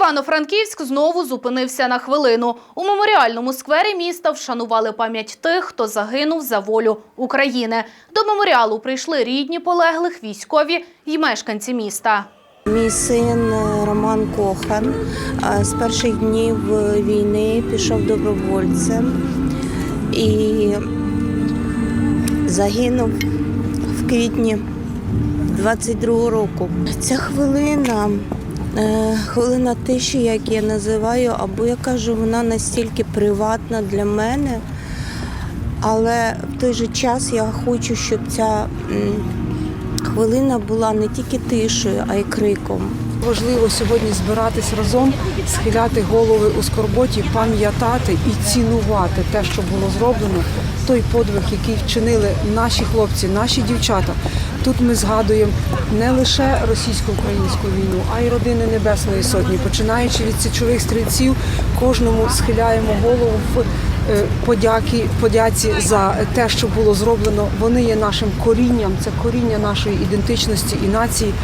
Івано-Франківськ знову зупинився на хвилину. У меморіальному сквері міста вшанували пам'ять тих, хто загинув за волю України. До меморіалу прийшли рідні полеглих, військові й мешканці міста. Мій син е, Роман Кохан з перших днів е, війни пішов добровольцем і загинув в квітні 22 року. Ця хвилина, хвилина тиші, як я називаю, або я кажу, вона настільки приватна для мене, але в той же час я хочу, щоб ця хвилина була не тільки тишею, а й криком. Важливо сьогодні збиратись разом, схиляти голови у скорботі, пам'ятати і цінувати те, що було зроблено, той подвиг, який вчинили наші хлопці, наші дівчата. Тут ми згадуємо не лише російсько-українську війну, а й родини Небесної Сотні. Починаючи від січових стрільців, кожному схиляємо голову в е, подяки, подяці за те, що було зроблено. Вони є нашим корінням, це коріння нашої ідентичності і нації.